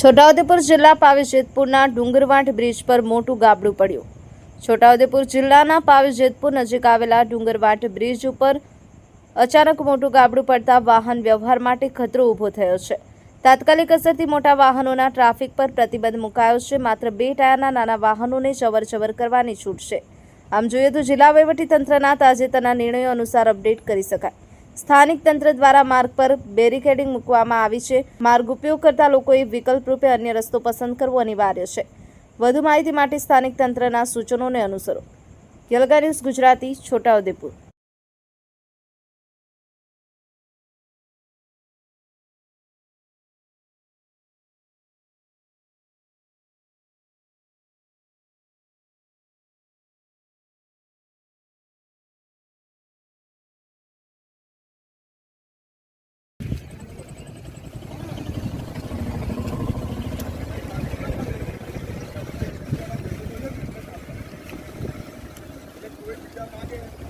છોટાઉદેપુર જિલ્લા પાવીજેતપુરના ડુંગરવાંઠ બ્રિજ પર મોટું ગાબડું પડ્યું. છોટાઉદેપુર જિલ્લાના પાવીજેતપુર નજીક આવેલા ડુંગરવાંઠ બ્રિજ ઉપર અચાનક મોટું ગાબડું પડતા વાહન વ્યવહાર માટે ખતરો ઊભો થયો છે. તાત્કાલિક અસરથી મોટા વાહનોના ટ્રાફિક પર પ્રતિબંધ મુકાયો છે. માત્ર બે ટાયરના નાના વાહનોને ચવર કરવાની છૂટ છે. આમ જોઈએ તો જિલ્લા વહીવટીતંત્રના તાજેતરના નિર્ણયો અનુસાર અપડેટ કરી શકાય. સ્થાનિક તંત્ર દ્વારા માર્ગ પર બેરિકેડિંગ મૂકવામાં આવી છે. માર્ગ ઉપયોગ કરતા લોકોએ વિકલ્પ રૂપે અન્ય રસ્તો પસંદ કરવો અનિવાર્ય છે. વધુ માહિતી માટે સ્થાનિક તંત્રના સૂચનોને અનુસરો. યલગા ન્યૂઝ ગુજરાતી, છોટાઉદેપુર. जब आगे